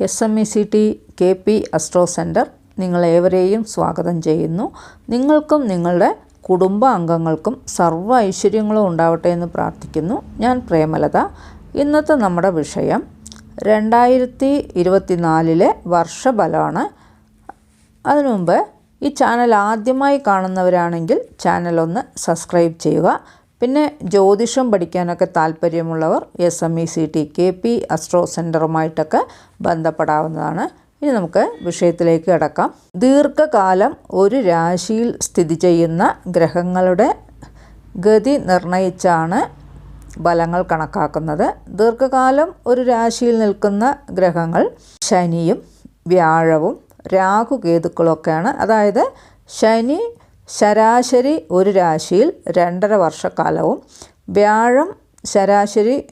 S M E C T K P astro centre നിങ്ങളേവരെയും സ്വാഗതം ചെയ്യുന്നു. നിങ്ങൾക്കും നിങ്ങളുടെ കുടുംബ അംഗങ്ങൾക്കും സർവ ഐശ്വര്യങ്ങളും ഉണ്ടാവട്ടെ എന്ന് പ്രാർത്ഥിക്കുന്നു. ഞാൻ പ്രേമലത. ഇന്നത്തെ നമ്മുടെ വിഷയം രണ്ടായിരത്തി ഇരുപത്തിനാലിലെ വർഷഫലമാണ് അതിനു മുമ്പ് ഈ ചാനൽ ആദ്യമായി കാണുന്നവരാണെങ്കിൽ ചാനൽ ഒന്ന് സബ്സ്ക്രൈബ് ചെയ്യുക. പിന്നെ ജ്യോതിഷം പഠിക്കാനൊക്കെ താല്പര്യമുള്ളവർ S M E C T K P astro സെന്ററുമായിട്ടൊക്കെ ബന്ധപ്പെടാവുന്നതാണ്. ഇനി നമുക്ക് വിഷയത്തിലേക്ക് കിടക്കാം. ദീർഘകാലം ഒരു രാശിയിൽ സ്ഥിതി ചെയ്യുന്ന ഗ്രഹങ്ങളുടെ ഗതി നിർണയിച്ചാണ് ബലങ്ങൾ കണക്കാക്കുന്നത്. ദീർഘകാലം ഒരു രാശിയിൽ നിൽക്കുന്ന ഗ്രഹങ്ങൾ ശനിയും വ്യാഴവും രാഹുകേതുക്കളൊക്കെയാണ് അതായത് ശനി ശരാശരി ഒരു രാശിയിൽ രണ്ടര വർഷക്കാലവും വ്യാഴം ശരാശരി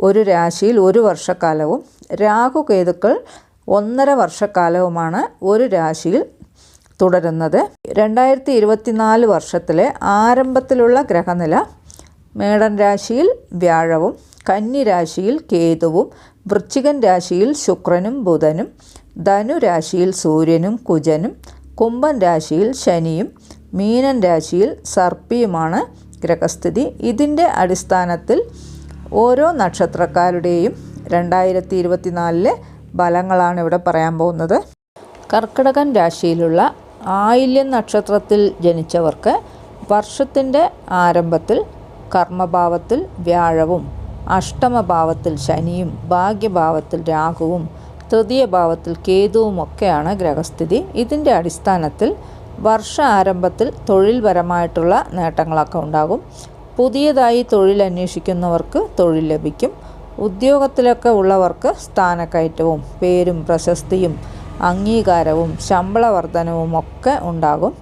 ഒരു രാശിയിൽ ഒരു വർഷക്കാലവും രാഹുകേതുക്കൾ ഒന്നര വർഷക്കാലവുമാണ് ഒരു രാശിയിൽ തുടരുന്നത്. രണ്ടായിരത്തി ഇരുപത്തിനാല് വർഷത്തിലെ ആരംഭത്തിലുള്ള ഗ്രഹനില മേടൻ രാശിയിൽ വ്യാഴവും കന്നി രാശിയിൽ കേതുവും വൃശ്ചികൻ രാശിയിൽ ശുക്രനും ബുധനും ധനു രാശിയിൽ സൂര്യനും കുജനും കുംഭൻ രാശിയിൽ ശനിയും മീനൻ രാശിയിൽ സർപ്പിയുമാണ് ഗ്രഹസ്ഥിതി. ഇതിന്റെ അടിസ്ഥാനത്തിൽ ഓരോ നക്ഷത്രക്കാരുടെയും രണ്ടായിരത്തി ഇരുപത്തിനാലിലെ ഫലങ്ങളാണ് ഇവിടെ പറയാൻ പോകുന്നത്. കർക്കിടകൻ രാശിയിലുള്ള ആയില്യം നക്ഷത്രത്തിൽ ജനിച്ചവർക്ക് വർഷത്തിന്റെ ആരംഭത്തിൽ കർമ്മഭാവത്തിൽ വ്യാഴവും അഷ്ടമഭാവത്തിൽ ശനിയും ഭാഗ്യഭാവത്തിൽ രാഹുവും തൃതീയ ഭാവത്തിൽ കേതുവുമൊക്കെയാണ് ഗ്രഹസ്ഥിതി. ഇതിന്റെ അടിസ്ഥാനത്തിൽ വർഷ ആരംഭത്തിൽ തൊഴിൽപരമായിട്ടുള്ള നേട്ടങ്ങളൊക്കെ ഉണ്ടാകും. പുതിയതായി തൊഴിൽ അന്വേഷിക്കുന്നവർക്ക് തൊഴിൽ ലഭിക്കും. ഉദ്യോഗത്തിലൊക്കെ ഉള്ളവർക്ക് സ്ഥാനക്കയറ്റവും പേരും പ്രശസ്തിയും അംഗീകാരവും ശമ്പള വർധനവും ഒക്കെ ഉണ്ടാകും.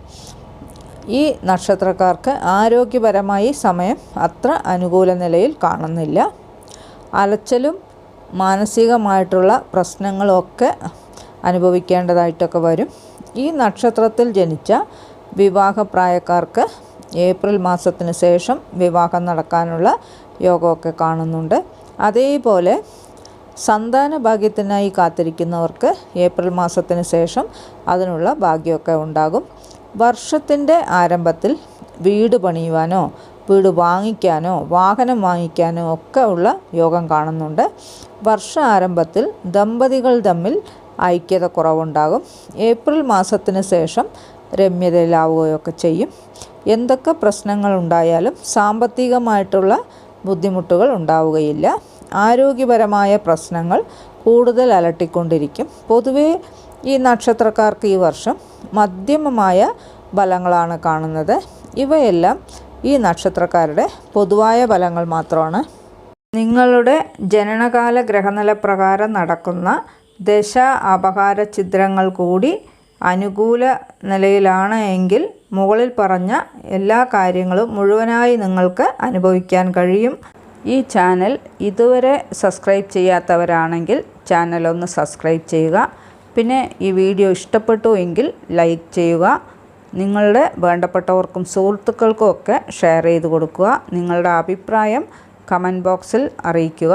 ഈ നക്ഷത്രക്കാർക്ക് ആരോഗ്യപരമായി സമയം അത്ര അനുകൂല നിലയിൽ കാണുന്നില്ല. അലച്ചലും മാനസികമായിട്ടുള്ള പ്രശ്നങ്ങളൊക്കെ അനുഭവിക്കേണ്ടതായിട്ടൊക്കെ വരും. ഈ നക്ഷത്രത്തിൽ ജനിച്ച വിവാഹപ്രായക്കാർക്ക് ഏപ്രിൽ മാസത്തിന് ശേഷം വിവാഹം നടക്കാനുള്ള യോഗമൊക്കെ കാണുന്നുണ്ട്. അതേപോലെ സന്താന ഭാഗ്യത്തിനായി കാത്തിരിക്കുന്നവർക്ക് ഏപ്രിൽ മാസത്തിന് ശേഷം അതിനുള്ള ഭാഗ്യമൊക്കെ ഉണ്ടാകും. വർഷത്തിന്റെ ആരംഭത്തിൽ വീട് പണിയുവാനോ വീട് വാങ്ങിക്കാനോ വാഹനം വാങ്ങിക്കാനോ ഒക്കെ ഉള്ള യോഗം കാണുന്നുണ്ട്. വർഷ ആരംഭത്തിൽ ദമ്പതികൾ തമ്മിൽ ഐക്യത കുറവുണ്ടാകും ഏപ്രിൽ മാസത്തിന് ശേഷം രമ്യതയിലാവുകയൊക്കെ ചെയ്യും. എന്തൊക്കെ പ്രശ്നങ്ങൾ ഉണ്ടായാലും സാമ്പത്തികമായിട്ടുള്ള ബുദ്ധിമുട്ടുകൾ ഉണ്ടാവുകയില്ല. ആരോഗ്യപരമായ പ്രശ്നങ്ങൾ കൂടുതൽ അലട്ടിക്കൊണ്ടിരിക്കും. പൊതുവേ ഈ നക്ഷത്രക്കാർക്ക് ഈ വർഷം മധ്യമമായ ഫലങ്ങളാണ് കാണുന്നത്. ഇവയെല്ലാം ഈ നക്ഷത്രക്കാരുടെ പൊതുവായ ഫലങ്ങൾ മാത്രമാണ്. നിങ്ങളുടെ ജനനകാല ഗ്രഹനില പ്രകാരം നടക്കുന്ന ദശ അപഹാര ചിത്രങ്ങൾ കൂടി അനുകൂല നിലയിലാണ് എങ്കിൽ മുകളിൽ പറഞ്ഞ എല്ലാ കാര്യങ്ങളും മുഴുവനായി നിങ്ങൾക്ക് അനുഭവിക്കാൻ കഴിയും. ഈ ചാനൽ ഇതുവരെ സബ്സ്ക്രൈബ് ചെയ്യാത്തവരാണെങ്കിൽ ചാനൽ ഒന്ന് സബ്സ്ക്രൈബ് ചെയ്യുക. പിന്നെ ഈ വീഡിയോ ഇഷ്ടപ്പെട്ടു എങ്കിൽ ലൈക്ക് ചെയ്യുക. നിങ്ങളുടെ വേണ്ടപ്പെട്ടവർക്കും സുഹൃത്തുക്കൾക്കും ഒക്കെ ഷെയർ ചെയ്ത് കൊടുക്കുക. നിങ്ങളുടെ അഭിപ്രായം കമന്റ് ബോക്സിൽ അറിയിക്കുക.